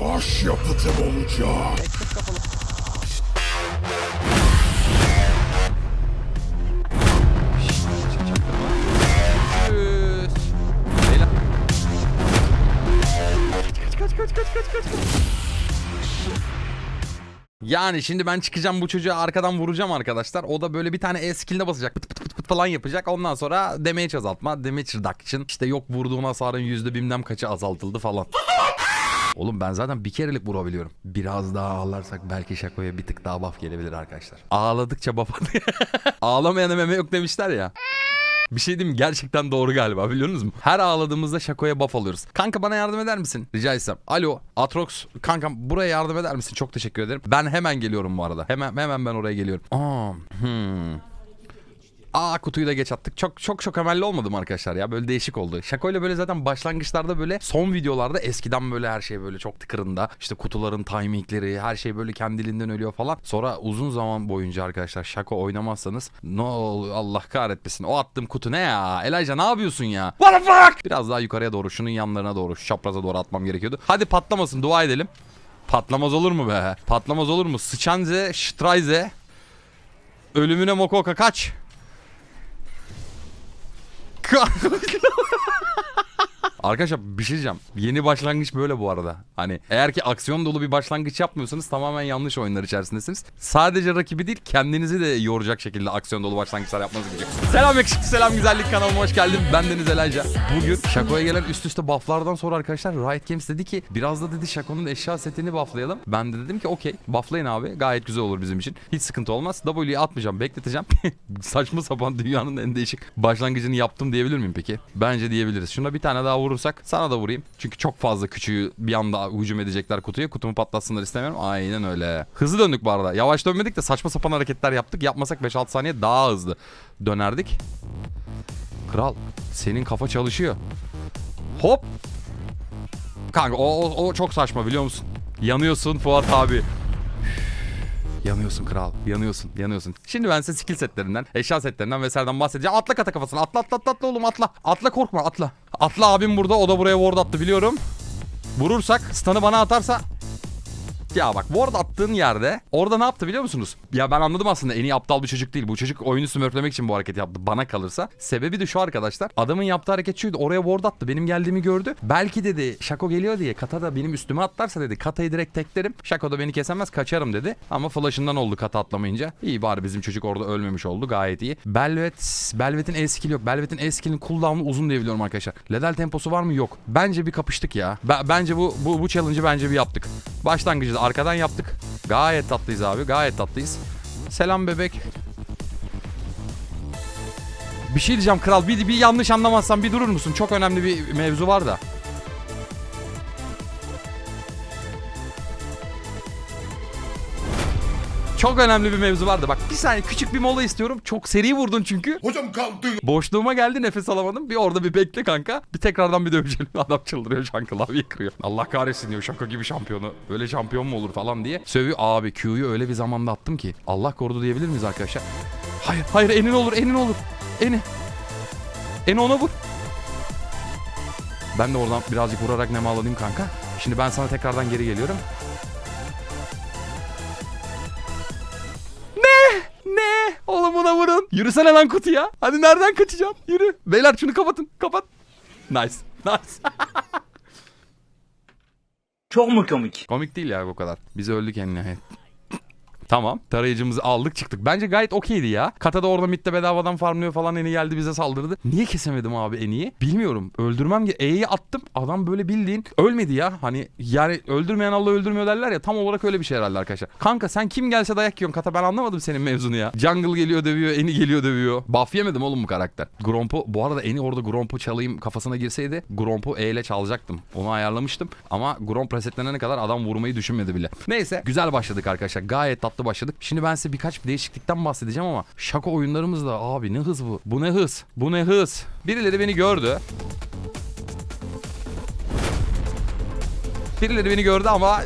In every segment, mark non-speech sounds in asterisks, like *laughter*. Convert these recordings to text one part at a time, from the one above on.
Olacak. Kaç kaç kaç kaç kaç kaç kaç. Yani şimdi ben çıkacağım bu çocuğu arkadan vuracağım arkadaşlar. O da böyle bir tane E skill'ine basacak. Pıt pıt pıt pıt falan yapacak. Ondan sonra damage azaltma. Damage reduction. İşte yok vurduğun hasarın yüzde bilmem kaçı azaltıldı falan. Oğlum ben zaten bir kerelik vurabiliyorum. Biraz daha ağlarsak belki Şako'ya bir tık daha buff gelebilir arkadaşlar. Ağladıkça buff atıyor. *laughs* Ağlamayana meme yok demişler ya. Bir şey diyeyim? Gerçekten doğru galiba biliyor musunuz? Her ağladığımızda Şako'ya buff alıyoruz. Kanka bana yardım eder misin? Rica etsem. Alo Atrox kankam buraya yardım eder misin? Çok teşekkür ederim. Ben hemen geliyorum bu arada. Hemen hemen ben oraya geliyorum. Aa, hmm. Aa kutuyu da geç attık. Çok çok çok emelli olmadım arkadaşlar ya. Böyle değişik oldu. Şakoyla böyle zaten başlangıçlarda böyle son videolarda eskiden böyle her şey böyle çok tıkırında. İşte kutuların timingleri her şey böyle kendiliğinden ölüyor falan. Sonra uzun zaman boyunca arkadaşlar şako oynamazsanız ne ol Allah kahretmesin. O attığım kutu ne ya? Elijah ne yapıyorsun ya? What the fuck? Biraz daha yukarıya doğru şunun yanlarına doğru şu çapraza doğru atmam gerekiyordu. Hadi patlamasın dua edelim. Patlamaz olur mu be? Patlamaz olur mu? Sıçanze, Straize. Ölümüne Mokoka kaç. God. Arkadaşlar bir şey diyeceğim. Yeni başlangıç böyle bu arada. Hani eğer ki aksiyon dolu bir başlangıç yapmıyorsanız tamamen yanlış oyunlar içerisindesiniz. Sadece rakibi değil kendinizi de yoracak şekilde aksiyon dolu başlangıçlar yapmanız gerekiyor. Selam yakışıklı selam güzellik kanalıma hoş geldin. Ben Deniz Elayca. Bugün Şako'ya gelen üst üste bufflardan sonra arkadaşlar Riot Games dedi ki biraz da dedi Şako'nun eşya setini bufflayalım. Ben de dedim ki okey bufflayın abi gayet güzel olur bizim için. Hiç sıkıntı olmaz. W'yi atmayacağım bekleteceğim. *laughs* Saçma sapan dünyanın en değişik başlangıcını yaptım diyebilir miyim peki? Bence diyebiliriz. Şuna bir tane daha vurursak sana da vurayım. Çünkü çok fazla küçüğü bir anda hücum edecekler kutuya. Kutumu patlatsınlar istemiyorum. Aynen öyle. Hızlı döndük bu arada. Yavaş dönmedik de saçma sapan hareketler yaptık. Yapmasak 5-6 saniye daha hızlı dönerdik. Kral senin kafa çalışıyor. Hop. Kanka o, o, o çok saçma biliyor musun? Yanıyorsun Fuat abi. Yanıyorsun kral. Yanıyorsun. Yanıyorsun. Şimdi ben size skill setlerinden, eşya setlerinden vesaireden bahsedeceğim. Atla kata kafasına. Atla atla atla, atla oğlum atla. Atla korkma atla. Atla abim burada. O da buraya ward attı biliyorum. Vurursak stun'ı bana atarsa ya bak ward attığın yerde orada ne yaptı biliyor musunuz? Ya ben anladım aslında en iyi aptal bir çocuk değil. Bu çocuk oyunu smurflemek için bu hareketi yaptı bana kalırsa. Sebebi de şu arkadaşlar. Adamın yaptığı hareket şuydu. Oraya ward attı. Benim geldiğimi gördü. Belki dedi Şako geliyor diye kata da benim üstüme atlarsa dedi. Katayı direkt teklerim. Şako da beni kesemez kaçarım dedi. Ama flash'ından oldu kata atlamayınca. İyi bari bizim çocuk orada ölmemiş oldu. Gayet iyi. Belvet, Belvet'in E skill yok. Belvet'in E skill'in cooldown'u uzun diye biliyorum arkadaşlar. Ledel temposu var mı? Yok. Bence bir kapıştık ya. Be- bence bu bu bu challenge'ı bence bir yaptık. Başlangıcı arkadan yaptık. Gayet tatlıyız abi. Gayet tatlıyız. Selam bebek. Bir şey diyeceğim kral. Bir, bir yanlış anlamazsan bir durur musun? Çok önemli bir mevzu var da. Çok önemli bir mevzu vardı. Bak bir saniye küçük bir mola istiyorum. Çok seri vurdun çünkü. Hocam kaldı. Boşluğuma geldi nefes alamadım. Bir orada bir bekle kanka. Bir tekrardan bir dövüşelim. *laughs* Adam çıldırıyor şu an klavye kırıyor. Allah kahretsin diyor şaka gibi şampiyonu. Böyle şampiyon mu olur falan diye. Sövüyor. Abi Q'yu öyle bir zamanda attım ki. Allah korudu diyebilir miyiz arkadaşlar? Hayır hayır enin olur enin olur. Eni. Eni ona vur. Ben de oradan birazcık vurarak nemaladayım kanka. Şimdi ben sana tekrardan geri geliyorum. Yürüsene lan kutuya. Hadi nereden kaçacağım? Yürü. Beyler şunu kapatın. Kapat. Nice. Nice. Çok mu komik? Komik değil ya bu kadar. Biz öldük en nihayet. Tamam. Tarayıcımızı aldık çıktık. Bence gayet okeydi ya. Kata da orada midde bedavadan farmlıyor falan Eni geldi bize saldırdı. Niye kesemedim abi Eni'yi? Bilmiyorum. Öldürmem ki. E'yi attım. Adam böyle bildiğin ölmedi ya. Hani yani öldürmeyen Allah öldürmüyor derler ya. Tam olarak öyle bir şey herhalde arkadaşlar. Kanka sen kim gelse dayak yiyorsun Kata ben anlamadım senin mevzunu ya. Jungle geliyor dövüyor. Eni geliyor dövüyor. Buff yemedim oğlum bu karakter. Gromp'u bu arada Eni orada Gromp'u çalayım kafasına girseydi Gromp'u E ile çalacaktım. Onu ayarlamıştım. Ama Gromp resetlenene kadar adam vurmayı düşünmedi bile. Neyse güzel başladık arkadaşlar. Gayet tatlı başladık. Şimdi ben size birkaç değişiklikten bahsedeceğim ama şaka oyunlarımızda abi ne hız bu? Bu ne hız? Bu ne hız? Birileri beni gördü. Birileri beni gördü ama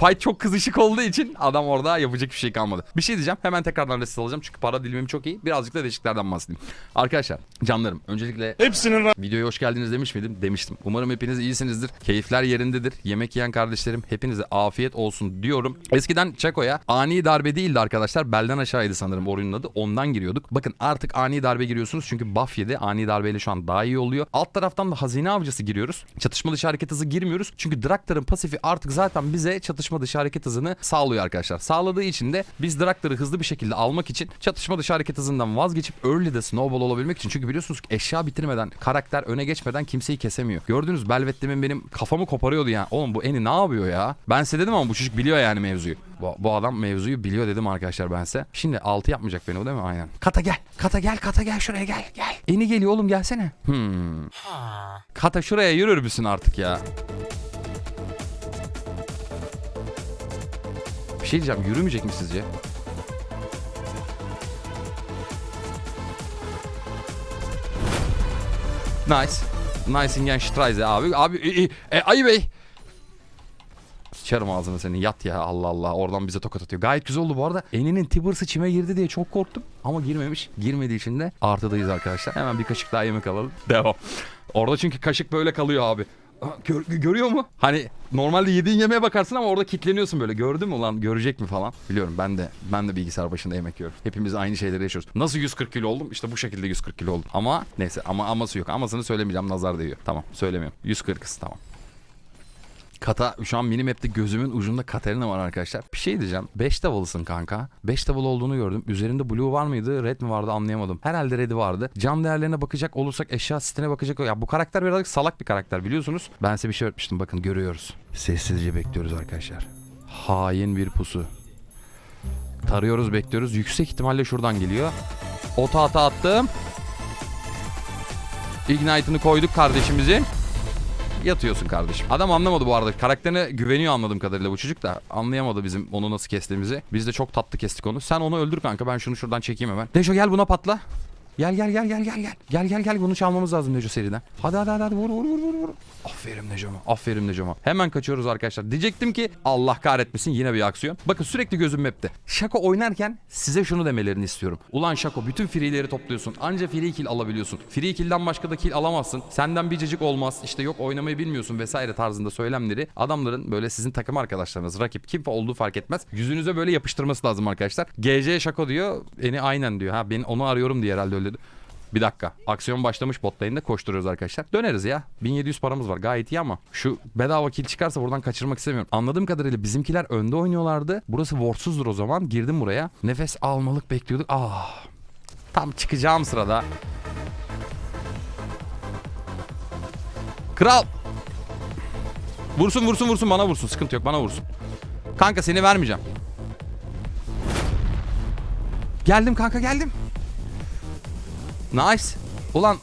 fight çok kızışık olduğu için adam orada yapacak bir şey kalmadı. Bir şey diyeceğim. Hemen tekrardan resit alacağım. Çünkü para dilimim çok iyi. Birazcık da değişiklerden bahsedeyim. Arkadaşlar canlarım öncelikle Hepsinin Videoya hoş geldiniz demiş miydim? Demiştim. Umarım hepiniz iyisinizdir. Keyifler yerindedir. Yemek yiyen kardeşlerim hepinize afiyet olsun diyorum. Eskiden Çako'ya ani darbe değildi arkadaşlar. Belden aşağıydı sanırım oyunun adı. Ondan giriyorduk. Bakın artık ani darbe giriyorsunuz. Çünkü buff yedi. Ani darbeyle şu an daha iyi oluyor. Alt taraftan da hazine avcısı giriyoruz. Çatışma dışı hareket hızı girmiyoruz. Çünkü Draktar'ın pasifi artık zaten bize çatışma dışı hareket hızını sağlıyor arkadaşlar. Sağladığı için de biz Draktar'ı hızlı bir şekilde almak için çatışma dışı hareket hızından vazgeçip early'de snowball olabilmek için. Çünkü biliyorsunuz ki eşya bitirmeden, karakter öne geçmeden kimseyi kesemiyor. Gördünüz Belvet demin benim kafamı koparıyordu ya. Oğlum bu Eni ne yapıyor ya? Ben size dedim ama bu çocuk biliyor yani mevzuyu. Bu, bu adam mevzuyu biliyor dedim arkadaşlar ben size. Şimdi 6 yapmayacak beni o değil mi? Aynen. Kata gel. Kata gel. Kata gel şuraya gel. Gel. Eni geliyor oğlum gelsene. Hmm. Kata şuraya yürür müsün artık ya? Bir şey diyeceğim yürümeyecek mi sizce? Nice. Nice ingen Streise abi. Abi e, e, e, Bey. Sıçarım ağzını senin yat ya Allah Allah oradan bize tokat atıyor. Gayet güzel oldu bu arada. Eninin Tibers'ı çime girdi diye çok korktum. Ama girmemiş. Girmediği için de artıdayız arkadaşlar. Hemen bir kaşık daha yemek alalım. Devam. Orada çünkü kaşık böyle kalıyor abi. Gör- görüyor mu? Hani normalde yediğin yemeğe bakarsın ama orada kitleniyorsun böyle. Gördün mü lan görecek mi falan. Biliyorum ben de ben de bilgisayar başında yemek yiyorum. Hepimiz aynı şeyleri yaşıyoruz. Nasıl 140 kilo oldum? İşte bu şekilde 140 kilo oldum. Ama neyse ama aması yok. Amasını söylemeyeceğim nazar değiyor. Tamam söylemiyorum. 140'ız tamam. Kata şu an minimap'te gözümün ucunda Katarina var arkadaşlar. Bir şey diyeceğim. 5 level'sın kanka. 5 level olduğunu gördüm. Üzerinde blue var mıydı? Red mi vardı anlayamadım. Herhalde red'i vardı. Cam değerlerine bakacak olursak eşya sitene bakacak. Ya bu karakter birazcık salak bir karakter biliyorsunuz. Ben size bir şey öğretmiştim. Bakın görüyoruz. Sessizce bekliyoruz arkadaşlar. Hain bir pusu. Tarıyoruz bekliyoruz. Yüksek ihtimalle şuradan geliyor. Ota ata attım. Ignite'ını koyduk kardeşimizin yatıyorsun kardeşim. Adam anlamadı bu arada. Karakterine güveniyor anladığım kadarıyla bu çocuk da anlayamadı bizim onu nasıl kestiğimizi. Biz de çok tatlı kestik onu. Sen onu öldür kanka ben şunu şuradan çekeyim hemen. Dejo gel buna patla. Gel gel gel gel gel gel. Gel gel gel bunu çalmamız lazım Neco seriden. Hadi hadi hadi, hadi. vur vur vur vur. Aferin Neco'ma. Aferin Neco'ma. Hemen kaçıyoruz arkadaşlar. Diyecektim ki Allah kahretmesin yine bir aksiyon. Bakın sürekli gözüm map'te. Şako oynarken size şunu demelerini istiyorum. Ulan Şako bütün free'leri topluyorsun. Anca free kill alabiliyorsun. Free kill'den başka da kill alamazsın. Senden bir cacık olmaz. İşte yok oynamayı bilmiyorsun vesaire tarzında söylemleri. Adamların böyle sizin takım arkadaşlarınız, rakip kim olduğu fark etmez. Yüzünüze böyle yapıştırması lazım arkadaşlar. GC Şako diyor. Eni aynen diyor. Ha ben onu arıyorum diye herhalde öyle. Bir dakika. Aksiyon başlamış bot lane'de koşturuyoruz arkadaşlar. Döneriz ya. 1700 paramız var gayet iyi ama şu bedava kill çıkarsa buradan kaçırmak istemiyorum. Anladığım kadarıyla bizimkiler önde oynuyorlardı. Burası wardsuzdur o zaman. Girdim buraya. Nefes almalık bekliyorduk. Ah. Tam çıkacağım sırada. Kral. Vursun vursun vursun bana vursun. Sıkıntı yok bana vursun. Kanka seni vermeyeceğim. Geldim kanka geldim. Nice. Ulan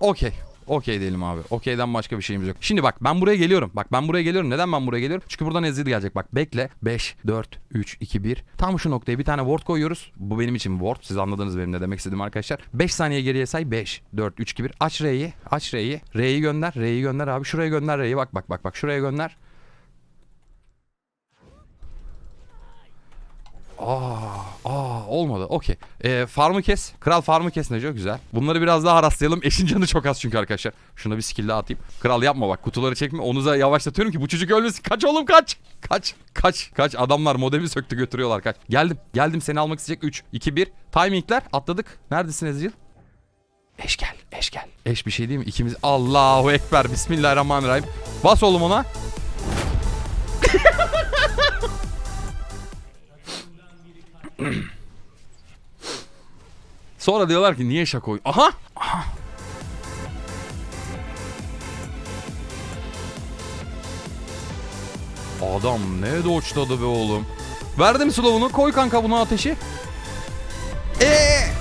okey. Okey diyelim abi. Okeyden başka bir şeyimiz yok. Şimdi bak ben buraya geliyorum. Bak ben buraya geliyorum. Neden ben buraya geliyorum? Çünkü buradan Ezreal gelecek. Bak bekle. 5, 4, 3, 2, 1. Tam şu noktaya bir tane ward koyuyoruz. Bu benim için ward. Siz anladınız benim ne demek istediğimi arkadaşlar. 5 saniye geriye say. 5, 4, 3, 2, 1. Aç R'yi. Aç R'yi. R'yi gönder. R'yi gönder abi. Şuraya gönder R'yi. Bak bak bak bak. Şuraya gönder. Aa, aa olmadı. Okey. Ee, farmı kes. Kral farmı kes Neco. Güzel. Bunları biraz daha rastlayalım. *laughs* Eşin canı çok az çünkü arkadaşlar. Şuna bir skill daha atayım. Kral yapma bak. Kutuları çekme. Onu da yavaşlatıyorum ki bu çocuk ölmesin. Kaç oğlum kaç. Kaç. Kaç. Kaç. Adamlar modemi söktü götürüyorlar. Kaç. Geldim. Geldim seni almak isteyecek. 3, 2, 1. Timingler. Atladık. Neredesin Ezreal? Eş gel. Eş gel. Eş bir şey değil mi? İkimiz. Allahu Ekber. Bismillahirrahmanirrahim. Bas oğlum ona. *laughs* *clears throat* Sonra diyorlar ki niye şaka oy- Aha! Aha! Adam ne doçladı be oğlum. Verdim slow'unu koy kanka buna ateşi. Eee!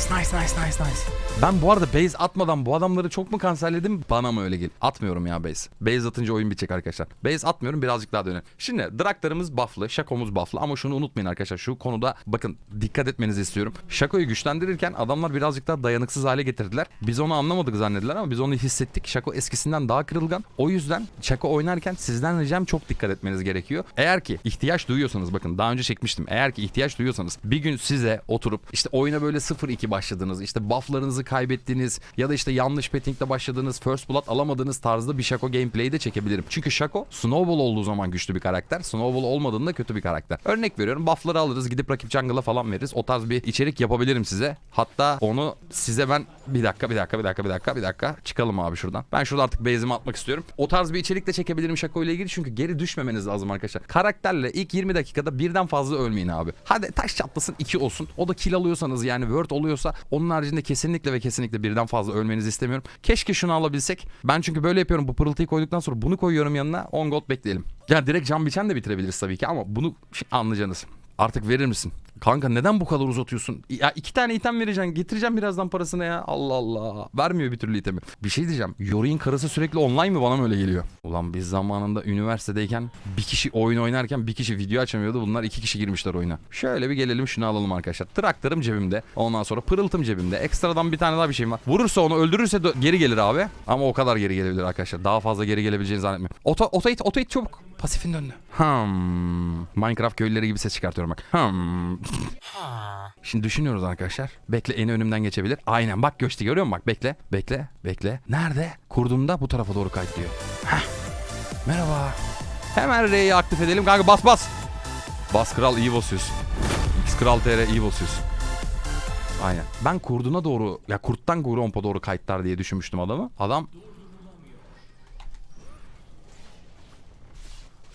Nice nice nice nice nice. Ben bu arada base atmadan bu adamları çok mu kanserledim? Bana mı öyle gel? Atmıyorum ya base. Base atınca oyun bitecek arkadaşlar. Base atmıyorum birazcık daha dönelim. Şimdi Draktar'ımız bufflı, Shaco'muz bufflı ama şunu unutmayın arkadaşlar. Şu konuda bakın dikkat etmenizi istiyorum. Shaco'yu güçlendirirken adamlar birazcık daha dayanıksız hale getirdiler. Biz onu anlamadık zannediler ama biz onu hissettik. Shaco eskisinden daha kırılgan. O yüzden Shaco oynarken sizden ricam çok dikkat etmeniz gerekiyor. Eğer ki ihtiyaç duyuyorsanız bakın daha önce çekmiştim. Eğer ki ihtiyaç duyuyorsanız bir gün size oturup işte oyuna böyle 0-2 başladınız. işte bufflarınızı kaybettiğiniz ya da işte yanlış pettingle başladığınız first blood alamadığınız tarzda bir Shaco gameplay'i de çekebilirim. Çünkü Shaco snowball olduğu zaman güçlü bir karakter. Snowball olmadığında kötü bir karakter. Örnek veriyorum buffları alırız gidip rakip jungle'a falan veririz. O tarz bir içerik yapabilirim size. Hatta onu size ben bir dakika bir dakika bir dakika bir dakika bir dakika çıkalım abi şuradan. Ben şurada artık base'imi atmak istiyorum. O tarz bir içerik de çekebilirim Shaco ile ilgili çünkü geri düşmemeniz lazım arkadaşlar. Karakterle ilk 20 dakikada birden fazla ölmeyin abi. Hadi taş çatlasın 2 olsun. O da kill alıyorsanız yani word oluyorsa onun haricinde kesinlikle ve kesinlikle birden fazla ölmenizi istemiyorum. Keşke şunu alabilsek. Ben çünkü böyle yapıyorum. Bu pırıltıyı koyduktan sonra bunu koyuyorum yanına. 10 gold bekleyelim. Ya direkt can biçen de bitirebiliriz tabii ki ama bunu anlayacaksınız. Artık verir misin? Kanka neden bu kadar uzatıyorsun? Ya iki tane item vereceksin. Getireceğim birazdan parasını ya. Allah Allah. Vermiyor bir türlü itemi. Bir şey diyeceğim. Yori'nin karısı sürekli online mi bana mı öyle geliyor? Ulan biz zamanında üniversitedeyken bir kişi oyun oynarken bir kişi video açamıyordu. Bunlar iki kişi girmişler oyuna. Şöyle bir gelelim şunu alalım arkadaşlar. Traktörüm cebimde. Ondan sonra pırıltım cebimde. Ekstradan bir tane daha bir şeyim var. Vurursa onu öldürürse geri gelir abi. Ama o kadar geri gelebilir arkadaşlar. Daha fazla geri gelebileceğini zannetmiyorum. Oto, oto it, oto it çabuk. Pasifin döndü. Hmm. Minecraft köylüleri gibi ses çıkartıyorum bak. Hmm. Şimdi düşünüyoruz arkadaşlar. Bekle eni önümden geçebilir. Aynen bak göçtü görüyor musun bak bekle. Bekle bekle. Nerede? Kurduğumda bu tarafa doğru kaydı diyor. Heh. Merhaba. Hemen R'yi aktif edelim kanka bas bas. Bas kral iyi basıyorsun. X kral TR iyi basıyorsun. Aynen. Ben kurduna doğru ya kurttan Grompa doğru kayıtlar diye düşünmüştüm adamı. Adam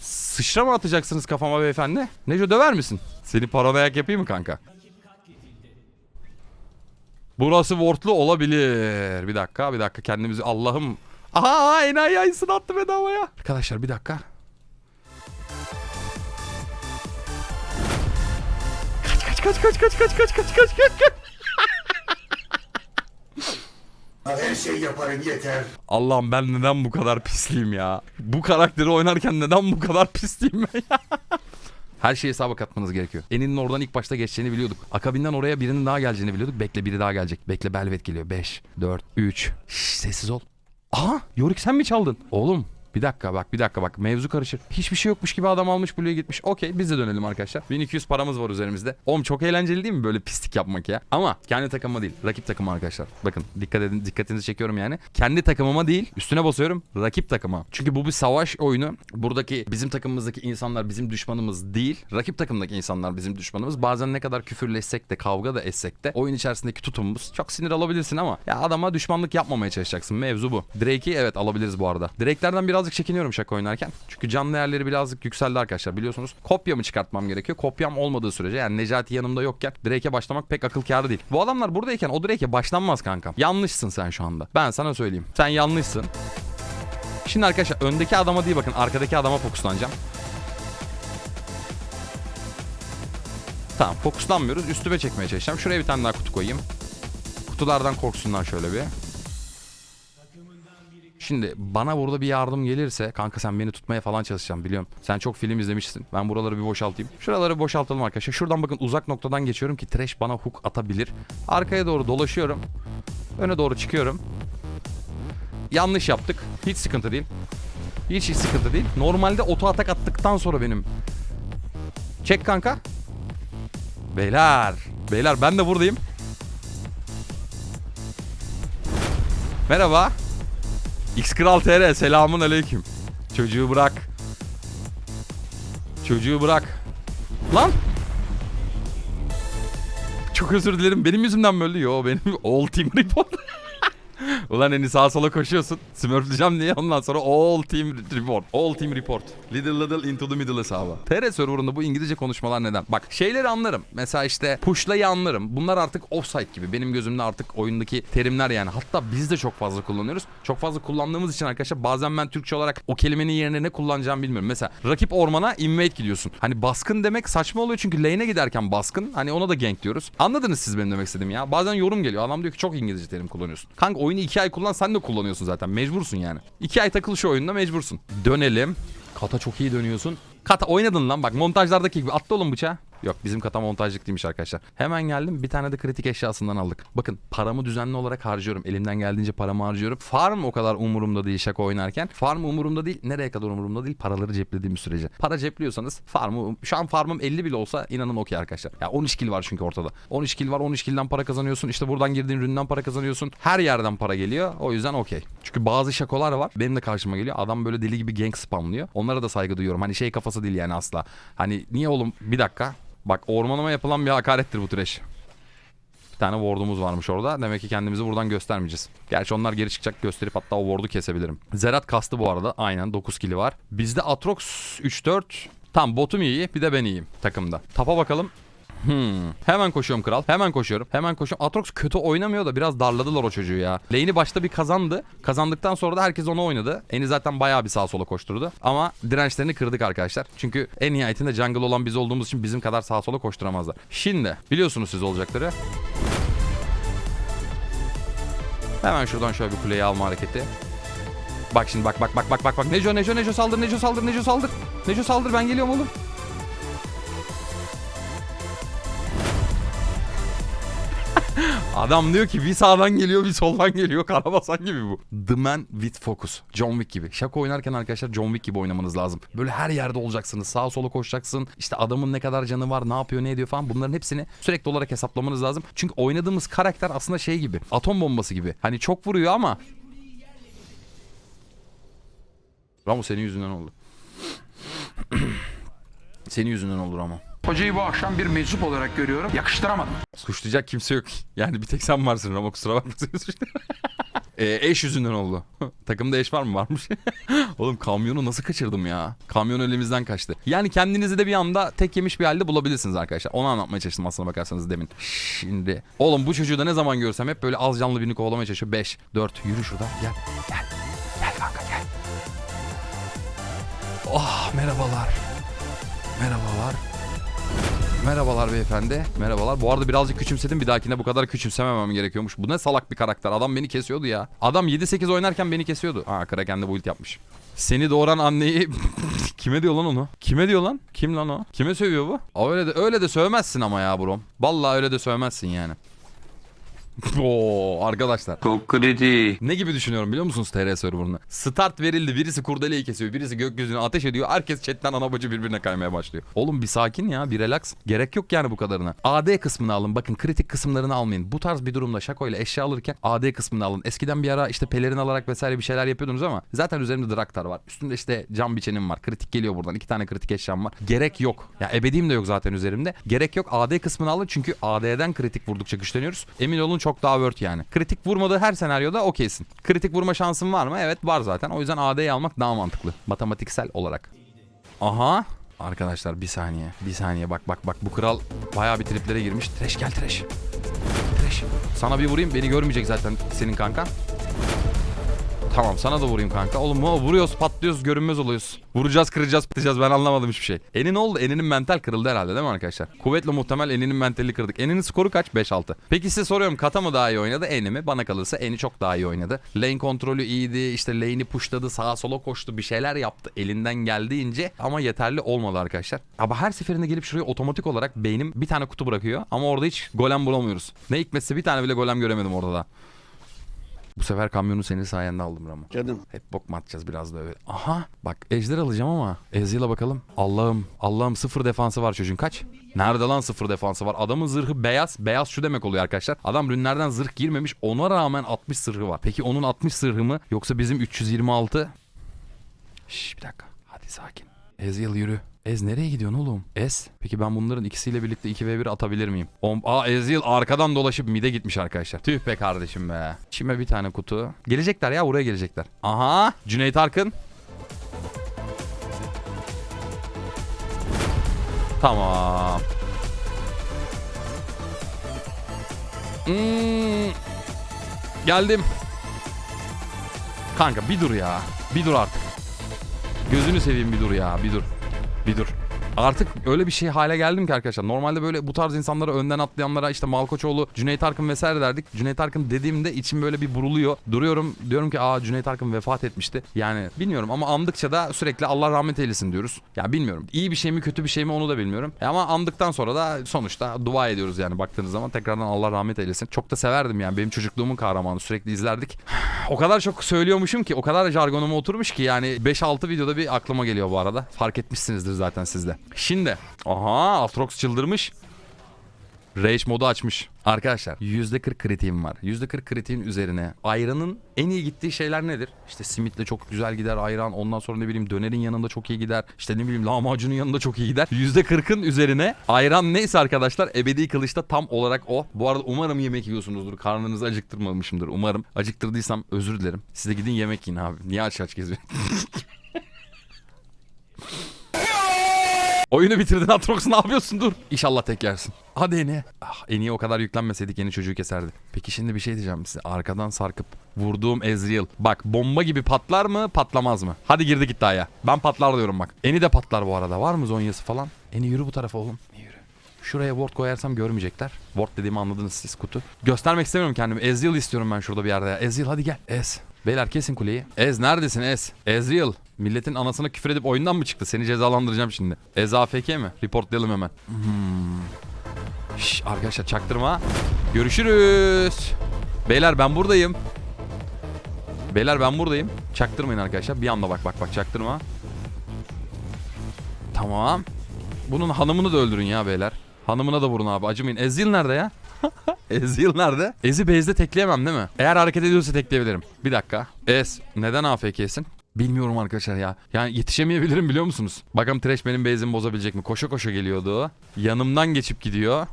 Sıçra mı atacaksınız kafama beyefendi? Neco döver misin? Seni paranoyak yapayım mı kanka? Burası wardlu olabilir. Bir dakika bir dakika kendimizi Allah'ım. Aha enayi ayısını attı bedavaya. Arkadaşlar bir dakika. Kaç kaç kaç kaç kaç kaç kaç kaç kaç kaç kaç. Her şey yaparım yeter. Allah'ım ben neden bu kadar pisliyim ya? Bu karakteri oynarken neden bu kadar pisliyim ben ya? *laughs* Her şeyi hesaba katmanız gerekiyor. Eninin oradan ilk başta geçeceğini biliyorduk. Akabinden oraya birinin daha geleceğini biliyorduk. Bekle biri daha gelecek. Bekle Belvet geliyor. 5, 4, 3. Şşş sessiz ol. Aha Yorick sen mi çaldın? Oğlum bir dakika bak bir dakika bak mevzu karışır. Hiçbir şey yokmuş gibi adam almış Blue'ya gitmiş. Okey biz de dönelim arkadaşlar. 1200 paramız var üzerimizde. Oğlum çok eğlenceli değil mi böyle pislik yapmak ya? Ama kendi takımıma değil rakip takıma arkadaşlar. Bakın dikkat edin dikkatinizi çekiyorum yani. Kendi takımıma değil üstüne basıyorum rakip takıma. Çünkü bu bir savaş oyunu. Buradaki bizim takımımızdaki insanlar bizim düşmanımız değil. Rakip takımdaki insanlar bizim düşmanımız. Bazen ne kadar küfürleşsek de kavga da etsek de oyun içerisindeki tutumumuz çok sinir alabilirsin ama ya adama düşmanlık yapmamaya çalışacaksın. Mevzu bu. Drake'i evet alabiliriz bu arada. Drake'lerden birazcık çekiniyorum şaka oynarken. Çünkü can değerleri birazcık yükseldi arkadaşlar biliyorsunuz. Kopya mı çıkartmam gerekiyor? Kopyam olmadığı sürece yani Necati yanımda yokken Drake'e başlamak pek akıl kârı değil. Bu adamlar buradayken o Drake'e başlanmaz kankam. Yanlışsın sen şu anda. Ben sana söyleyeyim. Sen yanlışsın. Şimdi arkadaşlar öndeki adama değil bakın arkadaki adama fokuslanacağım. Tamam fokuslanmıyoruz. Üstüme çekmeye çalışacağım. Şuraya bir tane daha kutu koyayım. Kutulardan korksunlar şöyle bir. Şimdi bana burada bir yardım gelirse kanka sen beni tutmaya falan çalışacaksın biliyorum. Sen çok film izlemişsin. Ben buraları bir boşaltayım. Şuraları boşaltalım arkadaşlar. Şuradan bakın uzak noktadan geçiyorum ki trash bana hook atabilir. Arkaya doğru dolaşıyorum. Öne doğru çıkıyorum. Yanlış yaptık. Hiç sıkıntı değil. Hiç hiç sıkıntı değil. Normalde oto atak attıktan sonra benim. Çek kanka. Beyler. Beyler ben de buradayım. Merhaba. X Kral TR selamun aleyküm. Çocuğu bırak. Çocuğu bırak. Lan. Çok özür dilerim. Benim yüzümden mi öldü? Yo benim *laughs* All Team Report. *laughs* Ulan eni sağa sola koşuyorsun. Smurfleyeceğim diye ondan sonra all team report. All team report. Little little into the middle hesabı. TR serverında bu İngilizce konuşmalar neden? Bak şeyleri anlarım. Mesela işte pushlayı anlarım. Bunlar artık offside gibi. Benim gözümde artık oyundaki terimler yani. Hatta biz de çok fazla kullanıyoruz. Çok fazla kullandığımız için arkadaşlar bazen ben Türkçe olarak o kelimenin yerine ne kullanacağımı bilmiyorum. Mesela rakip ormana invade gidiyorsun. Hani baskın demek saçma oluyor çünkü lane'e giderken baskın. Hani ona da gank diyoruz. Anladınız siz benim demek istediğim ya. Bazen yorum geliyor. Adam diyor ki çok İngilizce terim kullanıyorsun. Kanka oyunu iki ay kullan sen de kullanıyorsun zaten. Mecbursun yani. İki ay takıl şu oyunda mecbursun. Dönelim. Kata çok iyi dönüyorsun. Kata oynadın lan bak montajlardaki gibi attı oğlum bıçağı. Yok bizim kata montajlık değilmiş arkadaşlar. Hemen geldim bir tane de kritik eşyasından aldık. Bakın paramı düzenli olarak harcıyorum. Elimden geldiğince paramı harcıyorum. Farm o kadar umurumda değil şaka oynarken. Farm umurumda değil. Nereye kadar umurumda değil? Paraları ceplediğim sürece. Para cepliyorsanız farmı şu an farmım 50 bile olsa inanın okey arkadaşlar. Ya 13 kill var çünkü ortada. 13 kill var 13 kill'den para kazanıyorsun. İşte buradan girdiğin üründen para kazanıyorsun. Her yerden para geliyor. O yüzden okey. Çünkü bazı şakolar var. Benim de karşıma geliyor. Adam böyle deli gibi gank spamlıyor. Onlara da saygı duyuyorum. Hani şey kafası değil yani asla. Hani niye oğlum bir dakika. Bak ormanıma yapılan bir hakarettir bu trash. Bir tane ward'umuz varmış orada. Demek ki kendimizi buradan göstermeyeceğiz. Gerçi onlar geri çıkacak gösterip hatta o ward'u kesebilirim. Zerat kastı bu arada. Aynen 9 kili var. Bizde Atrox 3-4. Tam botum iyi bir de ben iyiyim takımda. Tapa bakalım. Hmm. Hemen koşuyorum kral. Hemen koşuyorum. Hemen koşuyorum. Atrox kötü oynamıyor da biraz darladılar o çocuğu ya. Lane'i başta bir kazandı. Kazandıktan sonra da herkes onu oynadı. Eni zaten bayağı bir sağa sola koşturdu. Ama dirençlerini kırdık arkadaşlar. Çünkü en nihayetinde jungle olan biz olduğumuz için bizim kadar sağa sola koşturamazlar. Şimdi biliyorsunuz siz olacakları. Hemen şuradan şöyle bir kuleyi alma hareketi. Bak şimdi bak bak bak bak bak bak. Neco Neco Neco saldır Neco saldır Neco saldır. Neco saldır ben geliyorum oğlum. *laughs* Adam diyor ki bir sağdan geliyor bir soldan geliyor. *laughs* Karabasan gibi bu. The Man with Focus. John Wick gibi. Şaka oynarken arkadaşlar John Wick gibi oynamanız lazım. Böyle her yerde olacaksınız. Sağa sola koşacaksın. İşte adamın ne kadar canı var, ne yapıyor, ne ediyor falan. Bunların hepsini sürekli olarak hesaplamanız lazım. Çünkü oynadığımız karakter aslında şey gibi. Atom bombası gibi. Hani çok vuruyor ama Ramo senin yüzünden oldu. *clears throat* senin yüzünden olur ama. Hocayı bu akşam bir meczup olarak görüyorum. Yakıştıramadım. Suçlayacak kimse yok. Yani bir tek sen varsın Ramo kusura bakmasın. *laughs* ee, eş yüzünden oldu. *laughs* Takımda eş var mı? Varmış. *laughs* Oğlum kamyonu nasıl kaçırdım ya? Kamyon elimizden kaçtı. Yani kendinizi de bir anda tek yemiş bir halde bulabilirsiniz arkadaşlar. Onu anlatmaya çalıştım aslına bakarsanız demin. Şimdi. Oğlum bu çocuğu da ne zaman görsem hep böyle az canlı birini kovalamaya çalışıyor. 5, 4, yürü şuradan gel. Gel. Gel kanka gel. Oh merhabalar. Merhabalar. Merhabalar beyefendi. Merhabalar. Bu arada birazcık küçümsedim. Bir dahakine bu kadar küçümsememem gerekiyormuş. Bu ne salak bir karakter. Adam beni kesiyordu ya. Adam 7-8 oynarken beni kesiyordu. Ha Kraken de bu ult yapmış. Seni doğuran anneyi *laughs* kime diyor lan onu? Kime diyor lan? Kim lan o? Kime sövüyor bu? Aa, öyle de öyle de sövmezsin ama ya brom. Vallahi öyle de sövmezsin yani. *laughs* Oo arkadaşlar. Çok kredi. Ne gibi düşünüyorum biliyor musunuz TR serverını? Start verildi. Birisi kurdeleyi kesiyor. Birisi gökyüzüne ateş ediyor. Herkes chatten ana bacı birbirine kaymaya başlıyor. Oğlum bir sakin ya. Bir relax. Gerek yok yani bu kadarına. AD kısmını alın. Bakın kritik kısımlarını almayın. Bu tarz bir durumda Şako ile eşya alırken AD kısmını alın. Eskiden bir ara işte pelerin alarak vesaire bir şeyler yapıyordunuz ama zaten üzerimde Draktar var. Üstünde işte cam biçenim var. Kritik geliyor buradan. İki tane kritik eşyam var. Gerek yok. Ya ebediğim de yok zaten üzerimde. Gerek yok. AD kısmını alın çünkü AD'den kritik vurdukça güçleniyoruz. Emin olun çok daha worth yani. Kritik vurmadığı her senaryoda okeysin. Kritik vurma şansın var mı? Evet var zaten. O yüzden AD'yi almak daha mantıklı. Matematiksel olarak. Aha. Arkadaşlar bir saniye. Bir saniye bak bak bak. Bu kral bayağı bir triplere girmiş. Trash gel trash. Trash. Sana bir vurayım. Beni görmeyecek zaten senin kankan. Tamam sana da vurayım kanka. Oğlum o vuruyoruz patlıyoruz görünmez oluyoruz. Vuracağız kıracağız patlayacağız ben anlamadım hiçbir şey. Eni ne oldu? Eni'nin mental kırıldı herhalde değil mi arkadaşlar? Kuvvetle muhtemel Eni'nin mentali kırdık. Eni'nin skoru kaç? 5-6. Peki size soruyorum Kata mı daha iyi oynadı Eni mi? Bana kalırsa Eni çok daha iyi oynadı. Lane kontrolü iyiydi. işte lane'i pushladı sağa sola koştu bir şeyler yaptı elinden geldiğince ama yeterli olmadı arkadaşlar. Ama her seferinde gelip şuraya otomatik olarak beynim bir tane kutu bırakıyor ama orada hiç golem bulamıyoruz. Ne hikmetse bir tane bile golem göremedim orada da. Bu sefer kamyonu senin sayende aldım Ramo. Canım. Hep bok mu atacağız biraz da öyle. Aha bak ejder alacağım ama Ezreal'a bakalım. Allah'ım Allah'ım sıfır defansı var çocuğun kaç? Nerede lan sıfır defansı var? Adamın zırhı beyaz. Beyaz şu demek oluyor arkadaşlar. Adam rünlerden zırh girmemiş. Ona rağmen 60 zırhı var. Peki onun 60 zırhı mı? Yoksa bizim 326? Şş bir dakika. Hadi sakin. Ezreal yürü. Ez nereye gidiyorsun oğlum? Ez. Peki ben bunların ikisiyle birlikte 2v1 atabilir miyim? Om Aa Ezreal arkadan dolaşıp mide gitmiş arkadaşlar. Tüh be kardeşim be. Çime bir tane kutu. Gelecekler ya buraya gelecekler. Aha Cüneyt Arkın. Tamam. Hmm. Geldim. Kanka bir dur ya. Bir dur artık. Gözünü seveyim bir dur ya. Bir dur. Bir dur. Artık öyle bir şey hale geldim ki arkadaşlar. Normalde böyle bu tarz insanlara önden atlayanlara işte Malkoçoğlu, Cüneyt Arkın vesaire derdik. Cüneyt Arkın dediğimde içim böyle bir buruluyor. Duruyorum diyorum ki aa Cüneyt Arkın vefat etmişti. Yani bilmiyorum ama andıkça da sürekli Allah rahmet eylesin diyoruz. Ya bilmiyorum. İyi bir şey mi kötü bir şey mi onu da bilmiyorum. E ama andıktan sonra da sonuçta dua ediyoruz yani baktığınız zaman tekrardan Allah rahmet eylesin. Çok da severdim yani benim çocukluğumun kahramanı sürekli izlerdik. *sighs* O kadar çok söylüyormuşum ki o kadar jargonuma oturmuş ki yani 5-6 videoda bir aklıma geliyor bu arada. Fark etmişsinizdir zaten siz de. Şimdi aha Altrox çıldırmış. Rage modu açmış. Arkadaşlar %40 kritiğim var. %40 kritiğin üzerine ayranın en iyi gittiği şeyler nedir? İşte simitle çok güzel gider ayran. Ondan sonra ne bileyim dönerin yanında çok iyi gider. İşte ne bileyim lahmacunun yanında çok iyi gider. %40'ın üzerine ayran neyse arkadaşlar ebedi kılıçta tam olarak o. Bu arada umarım yemek yiyorsunuzdur. Karnınızı acıktırmamışımdır. Umarım. Acıktırdıysam özür dilerim. Siz de gidin yemek yiyin abi. Niye aç aç geziyorsun? *laughs* Oyunu bitirdin Atrox ne yapıyorsun dur. İnşallah tek yersin. Hadi Eni. Ah Eni'ye o kadar yüklenmeseydik yeni çocuğu keserdi. Peki şimdi bir şey diyeceğim size. Arkadan sarkıp vurduğum Ezreal. Bak bomba gibi patlar mı patlamaz mı? Hadi girdik iddiaya. Ben patlar diyorum bak. Eni de patlar bu arada. Var mı zonyası falan? Eni yürü bu tarafa oğlum. Yürü. Şuraya ward koyarsam görmeyecekler. Ward dediğimi anladınız siz kutu. Göstermek istemiyorum kendimi. Ezreal istiyorum ben şurada bir yerde ya. Ezreal hadi gel. Ez. Beyler kesin kuleyi. Ez neredesin Ez? Ezreal. Milletin anasına küfür edip oyundan mı çıktı? Seni cezalandıracağım şimdi. Ez AFK mi? Reportlayalım hemen. Hmm. Şş, arkadaşlar çaktırma. Görüşürüz. Beyler ben buradayım. Beyler ben buradayım. Çaktırmayın arkadaşlar. Bir anda bak bak bak çaktırma. Tamam. Bunun hanımını da öldürün ya beyler. Hanımına da vurun abi acımayın. Ezil nerede ya? *laughs* Ezil nerede? Ezi base'de tekleyemem değil mi? Eğer hareket ediyorsa tekleyebilirim. Bir dakika. Ez neden AFK'sin? Bilmiyorum arkadaşlar ya. Yani yetişemeyebilirim biliyor musunuz? Bakalım Trash benim base'imi bozabilecek mi? Koşa koşa geliyordu. Yanımdan geçip gidiyor.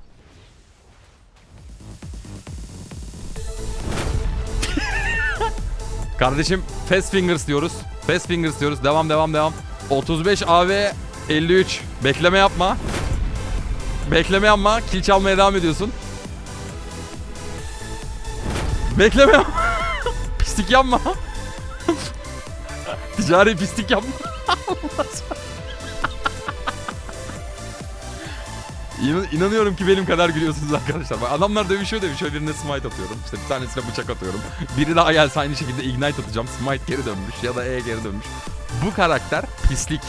*laughs* Kardeşim Fast Fingers diyoruz. Fast Fingers diyoruz. Devam devam devam. 35 AV 53. Bekleme yapma. Bekleme yapma. Kill çalmaya devam ediyorsun. Bekleme *laughs* pislik yapma. *laughs* Ticari pislik yapma. *laughs* İnan- İnanıyorum ki benim kadar gülüyorsunuz arkadaşlar. Bak adamlar dövüşüyor dövüşüyor birine smite atıyorum. İşte bir tanesine bıçak atıyorum. Biri daha gelse aynı şekilde ignite atacağım. Smite geri dönmüş ya da E geri dönmüş. Bu karakter pislik.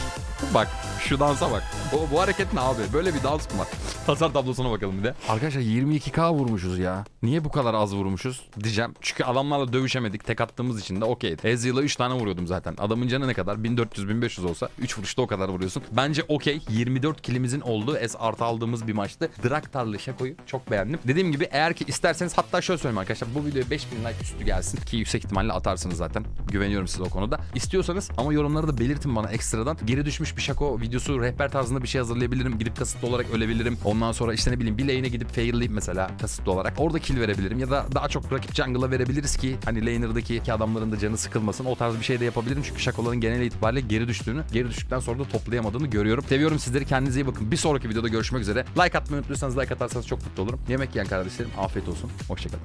Bak şu dansa bak. Bu, bu hareket ne abi? Böyle bir dans mı var? Hasar tablosuna bakalım bir de. Arkadaşlar 22k vurmuşuz ya. Niye bu kadar az vurmuşuz diyeceğim. Çünkü adamlarla dövüşemedik. Tek attığımız için de okey. Ezreal'a 3 tane vuruyordum zaten. Adamın canı ne kadar? 1400-1500 olsa 3 vuruşta o kadar vuruyorsun. Bence okey. 24 kilimizin olduğu S artı aldığımız bir maçtı. Draktarlı Şako'yu çok beğendim. Dediğim gibi eğer ki isterseniz hatta şöyle söyleyeyim arkadaşlar. Bu videoya 5000 like üstü gelsin. Ki yüksek ihtimalle atarsınız zaten. Güveniyorum size o konuda. İstiyorsanız ama yorumları da belirtin bana ekstradan. Geri düşmüş bir Şako videosu rehber tarzında bir şey hazırlayabilirim. Gidip kasıtlı olarak ölebilirim. Ondan sonra işte ne bileyim bir lane'e gidip failleyip mesela kasıtlı olarak. Orada kill verebilirim. Ya da daha çok rakip jungle'a verebiliriz ki hani laner'daki adamların da canı sıkılmasın. O tarz bir şey de yapabilirim. Çünkü Şakoların genel itibariyle geri düştüğünü, geri düştükten sonra da toplayamadığını görüyorum. Seviyorum sizleri. Kendinize iyi bakın. Bir sonraki videoda görüşmek üzere. Like atmayı unutursanız like atarsanız çok mutlu olurum. Yemek yiyen kardeşlerim afiyet olsun. Hoşçakalın.